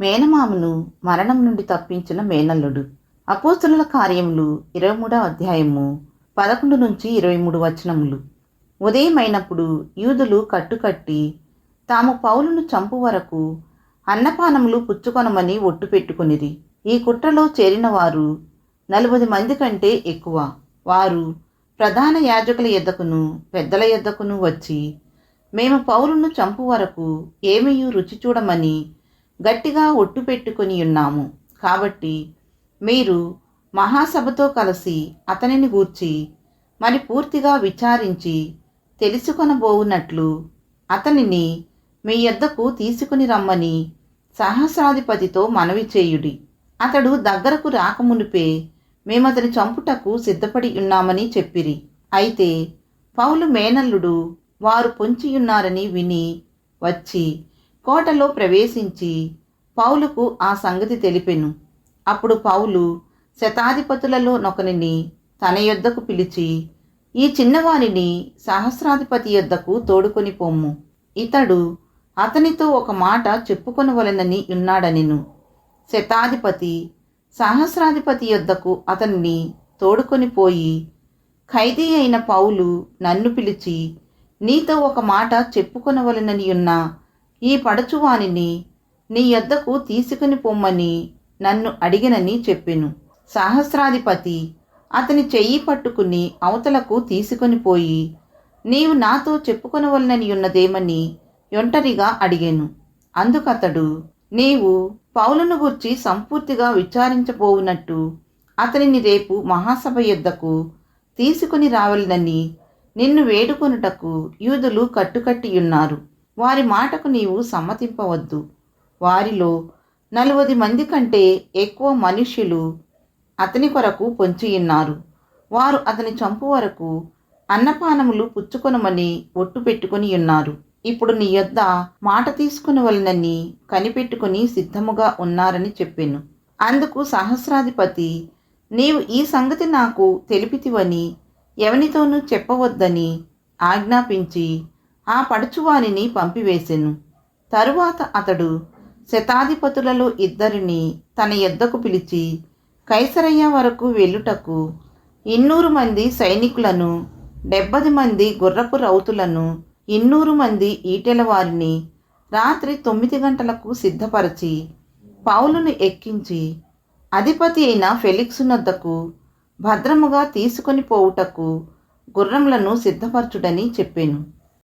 మేనమామను మరణం నుండి తప్పించిన మేనల్లుడు. అపోస్తుల కార్యములు ఇరవై మూడవ అధ్యాయము పదకొండు నుంచి ఇరవై మూడు వచనములు. ఉదయమైనప్పుడు యూదులు కట్టుకట్టి తాము పౌలును చంపు వరకు అన్నపానములు పుచ్చుకొనమని ఒట్టు పెట్టుకునిరి. ఈ కుట్రలో చేరిన వారు నలభై మంది కంటే ఎక్కువ. వారు ప్రధాన యాజకుల ఎద్దకును పెద్దల ఎద్దకును వచ్చి మేము పౌరును చంపు వరకు ఏమీ రుచి చూడమని గట్టిగా ఒట్టు పెట్టుకుని ఉన్నాము. కాబట్టి మీరు మహాసభతో కలిసి అతనిని గూర్చి మరి పూర్తిగా విచారించి తెలుసుకొనబోవునట్లు అతనిని మీ యొద్దకు తీసుకుని రమ్మని సహస్రాధిపతితో మనవి చేయుడి. అతడు దగ్గరకు రాకమునిపే మేమతని చంపుటకు సిద్ధపడి ఉన్నామని చెప్పిరి. అయితే పౌలు మేనల్లుడు వారు పొంచియున్నారని విని వచ్చి కోటలో ప్రవేశించి పౌలుకు ఆ సంగతి తెలిపెను. అప్పుడు పౌలు శతాధిపతులలో నొకనిని తన యొద్దకు పిలిచి ఈ చిన్నవానిని సహస్రాధిపతి యొద్దకు తోడుకొని పొమ్ము. ఇతడు అతనితో ఒక మాట చెప్పుకొనవలెనని ఉన్నాడనిను. శతాధిపతి సహస్రాధిపతి యొద్దకు అతన్ని తోడుకొని పోయి ఖైదీ అయిన పౌలు నన్ను పిలిచి నీతో ఒక మాట చెప్పుకొనవలెనని ఉన్న ఈ పడచువానిని నీ యొద్దకు తీసుకుని పొమ్మని నన్ను అడిగినని చెప్పెను. సహస్రాధిపతి అతని చెయ్యి పట్టుకుని అవతలకు తీసుకొని పోయి నీవు నాతో చెప్పుకొనవలనని ఉన్నదేమని ఒంటరిగా అడిగాను. అందుకతడు నీవు పౌలును గుర్చి సంపూర్తిగా విచారించబోవునట్టు అతనిని రేపు మహాసభ యొద్దకు తీసుకుని రావాలని నిన్ను వేడుకొనుటకు యూదులు కట్టుకట్టి ఉన్నారు వారి మాటకు నీవు సమ్మతింపవద్దు. వారిలో నలువది మంది కంటే ఎక్కువ మనుష్యులు అతని కొరకు పొంచియున్నారు వారు అతని చంపు వరకు అన్నపానములు పుచ్చుకొనమని ఒట్టు పెట్టుకుని ఉన్నారు. ఇప్పుడు నీ యొద్ద మాట తీసుకుని వలనని కనిపెట్టుకుని సిద్ధముగా ఉన్నారని చెప్పాను. అందుకు సహస్రాధిపతి నీవు ఈ సంగతి నాకు తెలిపితివని ఎవనితోనూ చెప్పవద్దని ఆజ్ఞాపించి ఆ పడుచువానిని పంపివేసెను. తరువాత అతడు శతాధిపతులలో ఇద్దరిని తన యొద్దకు పిలిచి కైసరయ్య వరకు వెళ్ళుటకు ఇన్నూరు మంది సైనికులను డెబ్బది మంది గుర్రపు రౌతులను ఇన్నూరు మంది ఈటెల వారిని రాత్రి తొమ్మిది గంటలకు సిద్ధపరచి పౌలును ఎక్కించి అధిపతి అయిన ఫెలిక్సునొద్దకు భద్రముగా తీసుకొని పోవుటకు గుర్రములను సిద్ధపరచుడని చెప్పాను.